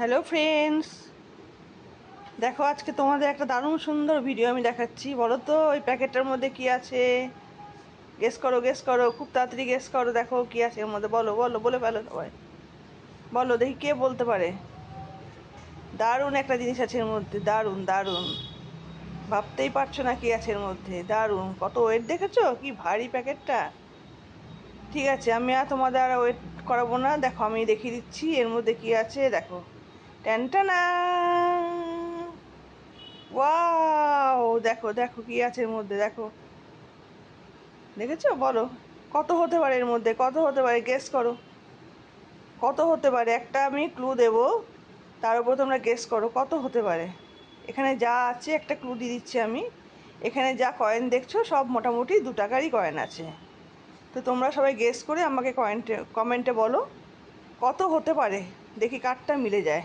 Hello friends দেখো, আজকে তোমাদের একটা দারুণ সুন্দর ভিডিও আমি দেখাচ্ছি। বলো তো ওই প্যাকেটটার মধ্যে কি আছে? গেস করো গেস করো, খুব তাড়াতাড়ি গেস করো, দেখো কি আছে এর মধ্যে। বলো বলো, বলে ফেলো সবাই। বলো, দেখি কে বলতে পারে। দারুণ একটা জিনিস আছে এর মধ্যে, দারুণ দারুণ। ভাবতেই পারছ না কি আছে এর মধ্যে, দারুণ। কত ওয়েট দেখেছ? কি ভারী প্যাকেটটা। ঠিক আছে, আমি আর তোমাদের আর ওয়েট করাবো না। দেখো, আমি দেখিয়ে দিচ্ছি এর মধ্যে কি আছে, দেখো। ট্যান্টানা ওয়াও, দেখো দেখো কি আছে এর মধ্যে, দেখো। দেখেছ? বলো, কত হতে পারে এর মধ্যে? কত হতে পারে? গেস করো। কত হতে পারে? একটা আমি ক্লু দেব। তার উপর তোমরা গেস করো, কত হতে পারে? এখানে যা আছে, একটা ক্লু দিয়ে দিচ্ছি আমি। এখানে যা কয়েন দেখছ, সব মোটামুটি দু টাকারই কয়েন আছে। তো তোমরা সবাই গেস করে আমাকে কয়েন্টে কমেন্টে বলো, কত হতে পারে? দেখি কারটা মিলে যায়।